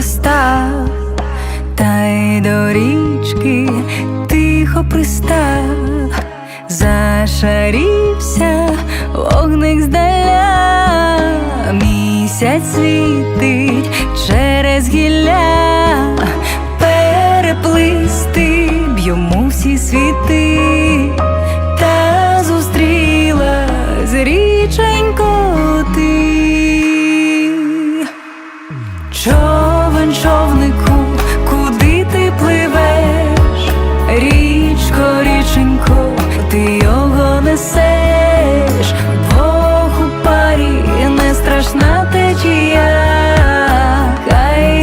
застав, та й до річки тихо пристав, зашарівся вогник здаля, місяць світить через гілля, переплисти б йому всі світи, та зустріла з річенько ти. Човен, човнику, куди ти пливеш? Річко, річенько.